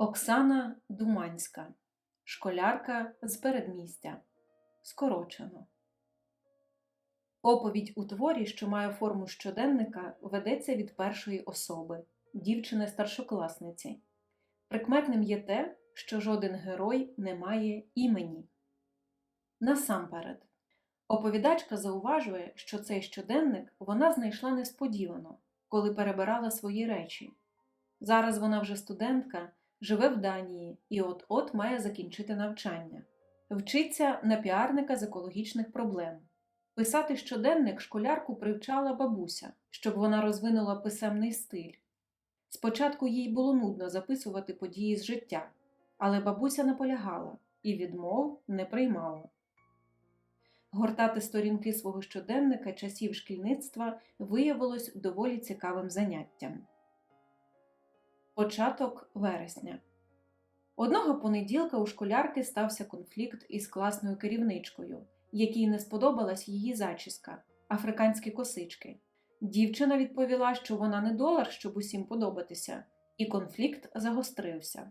Оксана Думанська, школярка з передмістя. Скорочено. Оповідь у творі, що має форму щоденника, ведеться від першої особи дівчини старшокласниці. Прикметним є те, що жоден герой не має імені. Насамперед, оповідачка зауважує, що цей щоденник вона знайшла несподівано, коли перебирала свої речі. Зараз вона вже студентка, живе в Данії і от-от має закінчити навчання. Вчиться на піарника з екологічних проблем. Писати щоденник школярку привчала бабуся, щоб вона розвинула писемний стиль. Спочатку їй було нудно записувати події з життя, але бабуся наполягала і відмов не приймала. Гортати сторінки свого щоденника часів шкільництва виявилось доволі цікавим заняттям. Початок вересня. Одного понеділка у школярки стався конфлікт із класною керівничкою, якій не сподобалась її зачіска африканські косички. Дівчина відповіла, що вона не долар, щоб усім подобатися, і конфлікт загострився.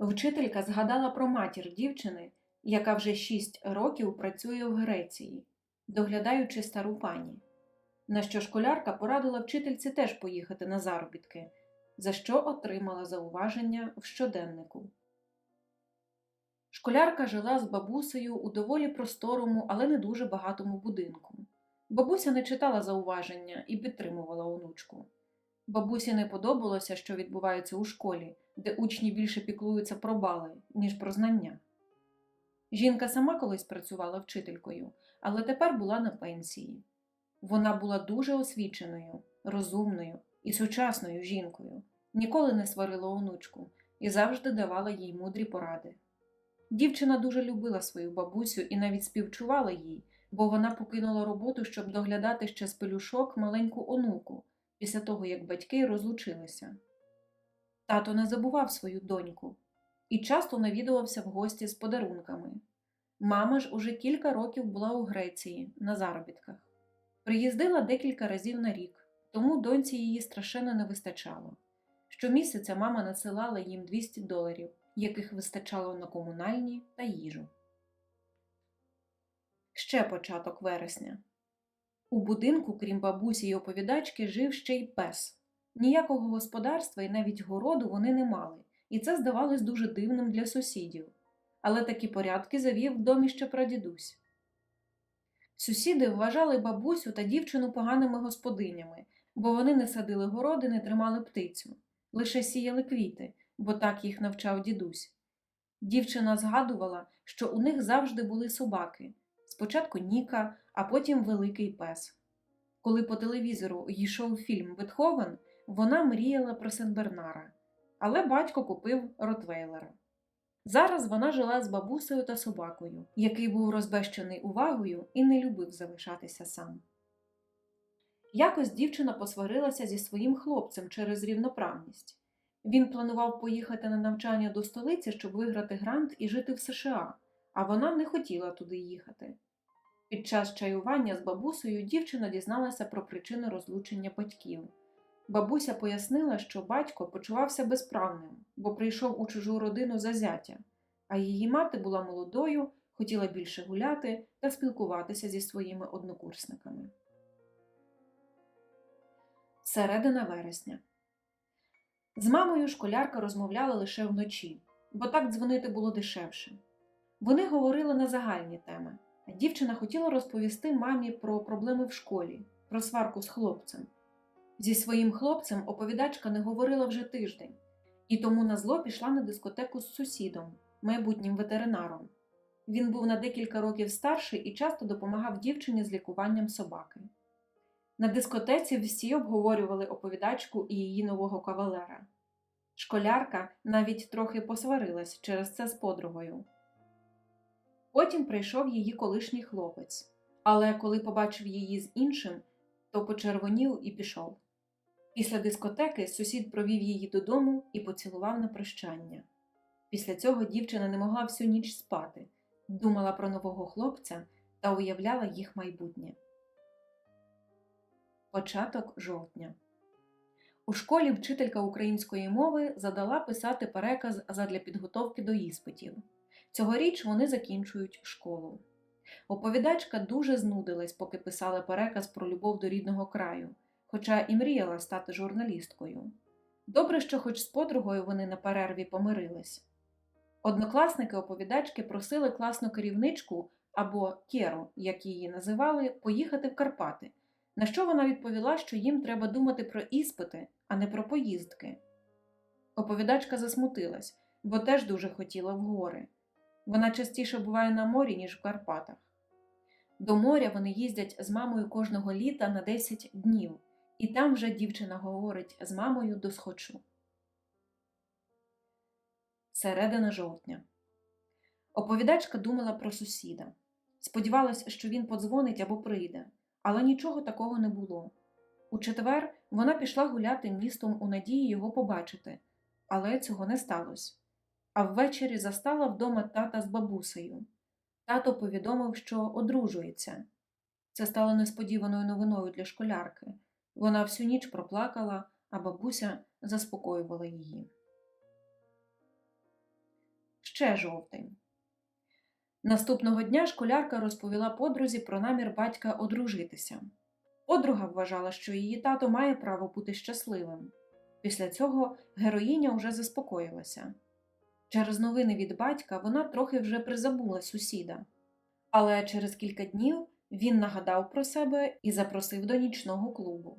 Вчителька згадала про матір дівчини, яка вже шість років працює в Греції, доглядаючи стару пані. На що школярка порадила вчительці теж поїхати на заробітки, за що отримала зауваження в щоденнику. Школярка жила з бабусею у доволі просторому, але не дуже багатому будинку. Бабуся не читала зауваження і підтримувала онучку. Бабусі не подобалося, що відбувається у школі, де учні більше піклуються про бали, ніж про знання. Жінка сама колись працювала вчителькою, але тепер була на пенсії. Вона була дуже освіченою, розумною і сучасною жінкою, ніколи не сварила онучку і завжди давала їй мудрі поради. Дівчина дуже любила свою бабусю і навіть співчувала їй, бо вона покинула роботу, щоб доглядати ще з пелюшок маленьку онуку після того, як батьки розлучилися. Тато не забував свою доньку і часто навідувався в гості з подарунками. Мама ж уже кілька років була у Греції на заробітках. Приїздила декілька разів на рік, тому доньці її страшенно не вистачало. Щомісяця мама надсилала їм 200 доларів, яких вистачало на комунальні та їжу. Ще початок вересня. У будинку, крім бабусі й оповідачки, жив ще й пес. Ніякого господарства і навіть городу вони не мали, і це здавалось дуже дивним для сусідів. Але такі порядки завів в домі ще прадідусь. Сусіди вважали бабусю та дівчину поганими господинями, бо вони не садили городи, не тримали птицю, лише сіяли квіти, бо так їх навчав дідусь. Дівчина згадувала, що у них завжди були собаки спочатку Ніка, а потім великий пес. Коли по телевізору йшов фільм Бетховен, вона мріяла про Сенбернара, але батько купив Ротвейлера. Зараз вона жила з бабусею та собакою, який був розбещений увагою і не любив залишатися сам. Якось дівчина посварилася зі своїм хлопцем через рівноправність. Він планував поїхати на навчання до столиці, щоб виграти грант і жити в США, а вона не хотіла туди їхати. Під час чаювання з бабусею дівчина дізналася про причини розлучення батьків. Бабуся пояснила, що батько почувався безправним, бо прийшов у чужу родину за зятя, а її мати була молодою, хотіла більше гуляти та спілкуватися зі своїми однокурсниками. Середина вересня. З мамою школярка розмовляла лише вночі, бо так дзвонити було дешевше. Вони говорили на загальні теми, дівчина хотіла розповісти мамі про проблеми в школі, про сварку з хлопцем. Зі своїм хлопцем оповідачка не говорила вже тиждень, і тому на зло пішла на дискотеку з сусідом, майбутнім ветеринаром. Він був на декілька років старший і часто допомагав дівчині з лікуванням собаки. На дискотеці всі обговорювали оповідачку і її нового кавалера. Школярка навіть трохи посварилась через це з подругою. Потім прийшов її колишній хлопець, але коли побачив її з іншим, то почервонів і пішов. Після дискотеки сусід провів її додому і поцілував на прощання. Після цього дівчина не могла всю ніч спати, думала про нового хлопця та уявляла їх майбутнє. Початок жовтня. У школі вчителька української мови задала писати переказ задля підготовки до іспитів. Цьогоріч вони закінчують школу. Оповідачка дуже знудилась, поки писала переказ про любов до рідного краю, хоча і мріяла стати журналісткою. Добре, що хоч з подругою вони на перерві помирились. Однокласники оповідачки просили класну керівничку або Керу, як її називали, поїхати в Карпати, на що вона відповіла, що їм треба думати про іспити, а не про поїздки. Оповідачка засмутилась, бо теж дуже хотіла в гори. Вона частіше буває на морі, ніж в Карпатах. До моря вони їздять з мамою кожного літа на 10 днів, і там вже дівчина говорить з мамою до схочу. Середина жовтня. Оповідачка думала про сусіда. Сподівалась, що він подзвонить або прийде, але нічого такого не було. У четвер вона пішла гуляти містом у надії його побачити, але цього не сталося. А ввечері застала вдома тата з бабусею. Тато повідомив, що одружується. Це стало несподіваною новиною для школярки. Вона всю ніч проплакала, а бабуся заспокоювала її. Ще жовтень. Наступного дня школярка розповіла подрузі про намір батька одружитися. Подруга вважала, що її тато має право бути щасливим. Після цього героїня уже заспокоїлася. Через новини від батька вона трохи вже призабула сусіда. Але через кілька днів він нагадав про себе і запросив до нічного клубу.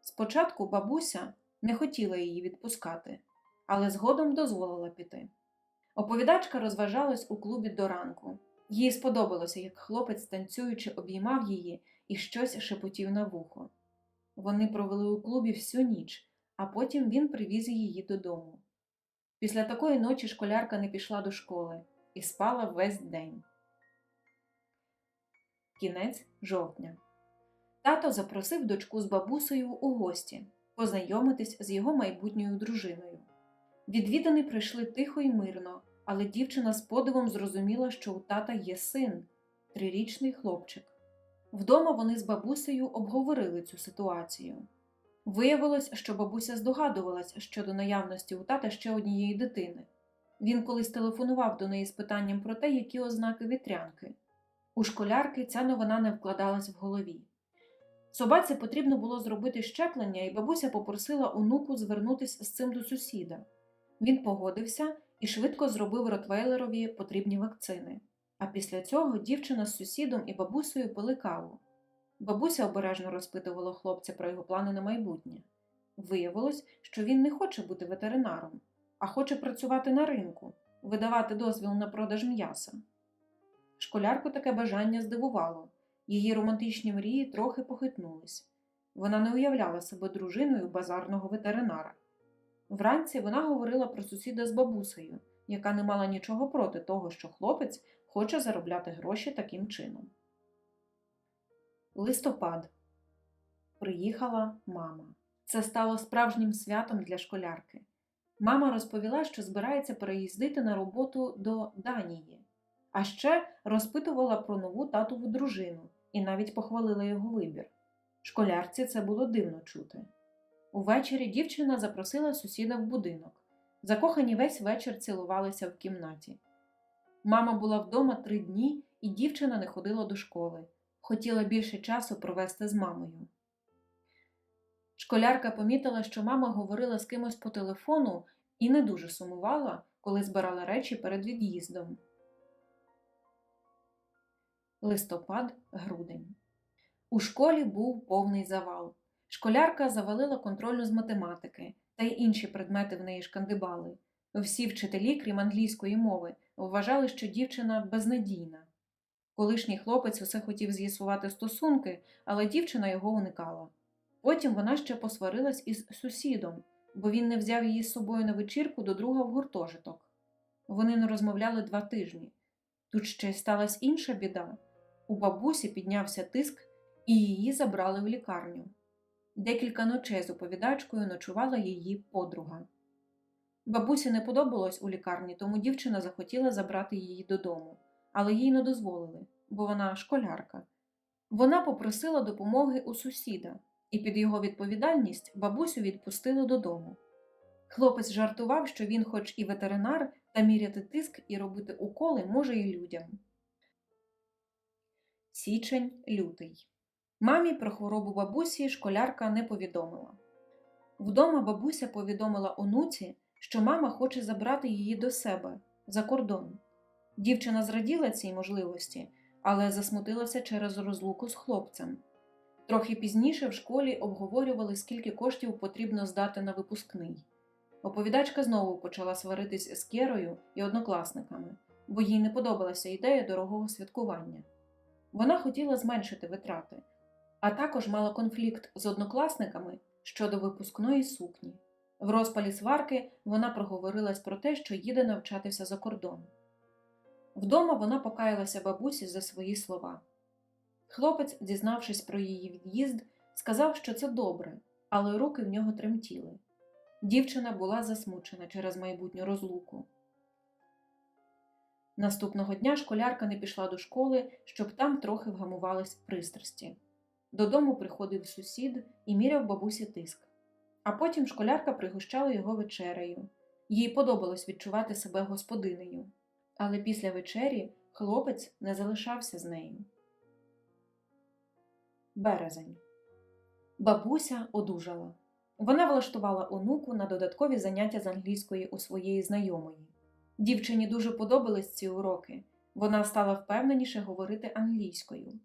Спочатку бабуся не хотіла її відпускати, але згодом дозволила піти. Оповідачка розважалась у клубі до ранку. Їй сподобалося, як хлопець, танцюючи, обіймав її і щось шепотів на вухо. Вони провели у клубі всю ніч, а потім він привіз її додому. Після такої ночі школярка не пішла до школи і спала весь день. Кінець жовтня. Тато запросив дочку з бабусею у гості познайомитись з його майбутньою дружиною. Відвідани прийшли тихо і мирно, але дівчина з подивом зрозуміла, що у тата є син трирічний хлопчик. Вдома вони з бабусею обговорили цю ситуацію. Виявилось, що бабуся здогадувалась щодо наявності у тата ще однієї дитини. Він колись телефонував до неї з питанням про те, які ознаки вітрянки. У школярки ця новина не вкладалась в голові. Собаці потрібно було зробити щеплення, і бабуся попросила онуку звернутися з цим до сусіда. Він погодився і швидко зробив Ротвейлерові потрібні вакцини. А після цього дівчина з сусідом і бабусею пили каву. Бабуся обережно розпитувала хлопця про його плани на майбутнє. Виявилось, що він не хоче бути ветеринаром, а хоче працювати на ринку, видавати дозвіл на продаж м'яса. Школярку таке бажання здивувало, її романтичні мрії трохи похитнулись. Вона не уявляла себе дружиною базарного ветеринара. Вранці вона говорила про сусіда з бабусею, яка не мала нічого проти того, що хлопець хоче заробляти гроші таким чином. Листопад. Приїхала мама. Це стало справжнім святом для школярки. Мама розповіла, що збирається переїздити на роботу до Данії, а ще розпитувала про нову татову дружину і навіть похвалила його вибір. Школярці це було дивно чути. Увечері дівчина запросила сусіда в будинок. Закохані весь вечір цілувалися в кімнаті. Мама була вдома три дні, і дівчина не ходила до школи. Хотіла більше часу провести з мамою. Школярка помітила, що мама говорила з кимось по телефону і не дуже сумувала, коли збирала речі перед від'їздом. Листопад, грудень. У школі був повний завал. Школярка завалила контрольну з математики, та й інші предмети в неї шкандибали. Всі вчителі, крім англійської мови, вважали, що дівчина безнадійна. Колишній хлопець усе хотів з'ясувати стосунки, але дівчина його уникала. Потім вона ще посварилась із сусідом, бо він не взяв її з собою на вечірку до друга в гуртожиток. Вони не розмовляли два тижні. Тут ще й сталася інша біда. У бабусі піднявся тиск, і її забрали в лікарню. Декілька ночей з оповідачкою ночувала її подруга. Бабусі не подобалось у лікарні, тому дівчина захотіла забрати її додому, але їй не дозволили, бо вона школярка. Вона попросила допомоги у сусіда, і під його відповідальність бабусю відпустили додому. Хлопець жартував, що він, хоч і ветеринар, та міряти тиск і робити уколи може і людям. Січень лютий. Мамі про хворобу бабусі школярка не повідомила. Вдома бабуся повідомила онуці, що мама хоче забрати її до себе за кордон. Дівчина зраділа цій можливості, але засмутилася через розлуку з хлопцем. Трохи пізніше в школі обговорювали, скільки коштів потрібно здати на випускний. Оповідачка знову почала сваритись з Керою і однокласниками, бо їй не подобалася ідея дорогого святкування. Вона хотіла зменшити витрати, а також мала конфлікт з однокласниками щодо випускної сукні. В розпалі сварки вона проговорилась про те, що їде навчатися за кордон. Вдома вона покаялася бабусі за свої слова. Хлопець, дізнавшись про її від'їзд, сказав, що це добре, але руки в нього тремтіли. Дівчина була засмучена через майбутню розлуку. Наступного дня школярка не пішла до школи, щоб там трохи вгамувались пристрасті. Додому приходив сусід і міряв бабусі тиск. А потім школярка пригощала його вечерею. Їй подобалось відчувати себе господинею. Але після вечері хлопець не залишався з нею. Березень. Бабуся одужала. Вона влаштувала онуку на додаткові заняття з англійської у своєї знайомої. Дівчині дуже подобались ці уроки. Вона стала впевненіше говорити англійською.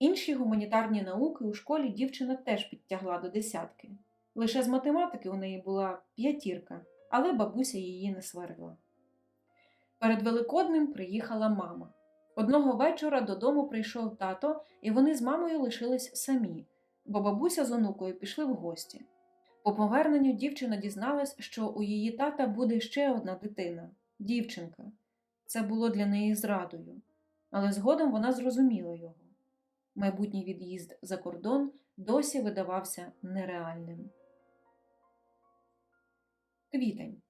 Інші гуманітарні науки у школі дівчина теж підтягла до десятки. Лише з математики у неї була п'ятірка, але бабуся її не сварила. Перед Великодним приїхала мама. Одного вечора додому прийшов тато, і вони з мамою лишились самі, бо бабуся з онукою пішли в гості. По поверненню дівчина дізналась, що у її тата буде ще одна дитина дівчинка. Це було для неї зрадою, але згодом вона зрозуміла його. Майбутній від'їзд за кордон досі видавався нереальним. Квітень.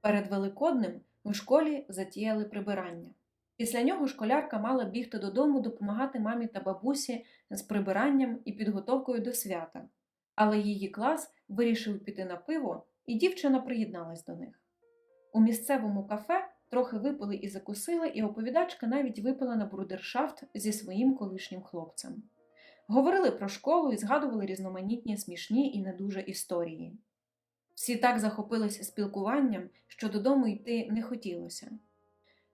Перед Великоднем у школі затіяли прибирання. Після нього школярка мала бігти додому допомагати мамі та бабусі з прибиранням і підготовкою до свята, але її клас вирішив піти на пиво, і дівчина приєдналась до них. У місцевому кафе трохи випили і закусили, і оповідачка навіть випила на брудершафт зі своїм колишнім хлопцем. Говорили про школу і згадували різноманітні смішні і не дуже історії. Всі так захопилися спілкуванням, що додому йти не хотілося.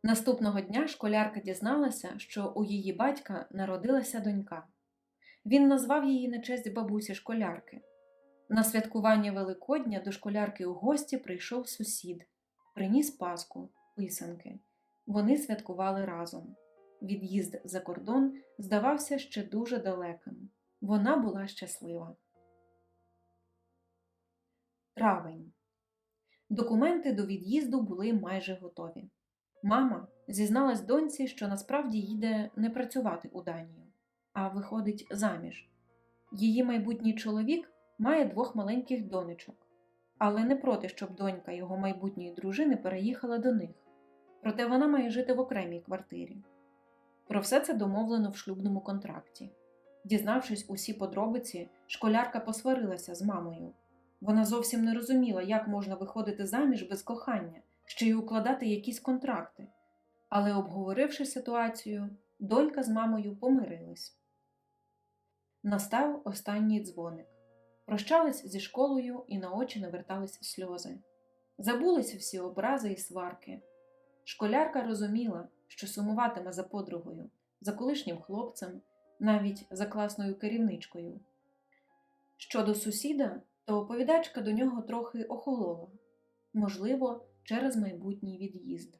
Наступного дня школярка дізналася, що у її батька народилася донька. Він назвав її на честь бабусі школярки. На святкування Великодня до школярки у гості прийшов сусід, приніс паску, писанки. Вони святкували разом. Від'їзд за кордон здавався ще дуже далеким. Вона була щаслива. Травень. Документи до від'їзду були майже готові. Мама зізналась доньці, що насправді їде не працювати у Данію, а виходить заміж. Її майбутній чоловік має двох маленьких донечок, але не проти, щоб донька його майбутньої дружини переїхала до них. Проте вона має жити в окремій квартирі. Про все це домовлено в шлюбному контракті. Дізнавшись усі подробиці, школярка посварилася з мамою. Вона зовсім не розуміла, як можна виходити заміж без кохання, ще й укладати якісь контракти. Але, обговоривши ситуацію, донька з мамою помирились. Настав останній дзвоник. Прощались зі школою і на очі навертались сльози. Забулися всі образи і сварки. Школярка розуміла, що сумуватиме за подругою, за колишнім хлопцем, навіть за класною керівничкою. Щодо сусіда, то оповідачка до нього трохи охолола можливо, через майбутній від'їзд.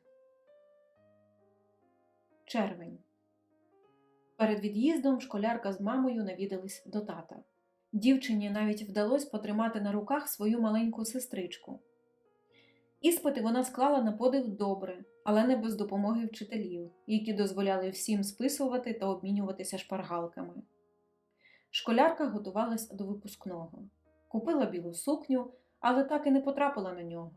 Червень. Перед від'їздом школярка з мамою навідались до тата. Дівчині навіть вдалося потримати на руках свою маленьку сестричку. Іспити вона склала на подив добре, але не без допомоги вчителів, які дозволяли всім списувати та обмінюватися шпаргалками. Школярка готувалась до випускного, купила білу сукню, але так і не потрапила на нього.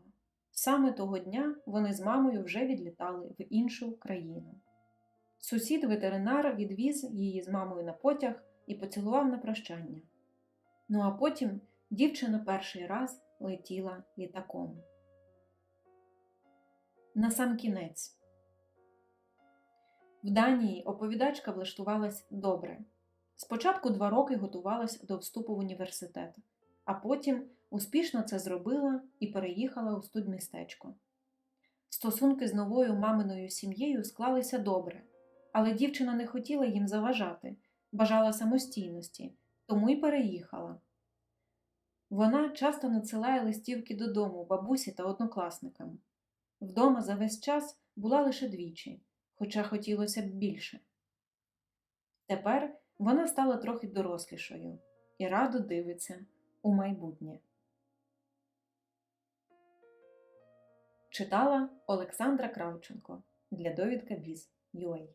Саме того дня вони з мамою вже відлітали в іншу країну. Сусід ветеринар відвіз її з мамою на потяг і поцілував на прощання. Ну а потім дівчина перший раз летіла літаком. Насамкінець. В Данії оповідачка влаштувалась добре. Спочатку два роки готувалась до вступу в університет, а потім успішно це зробила і переїхала у студмістечко. Стосунки з новою маминою сім'єю склалися добре, але дівчина не хотіла їм заважати, бажала самостійності, тому й переїхала. Вона часто надсилає листівки додому бабусі та однокласникам. Вдома за весь час була лише двічі, хоча хотілося б більше. Тепер вона стала трохи дорослішою і радо дивиться у майбутнє. Читала Олександра Кравченко для довідка Біз.UA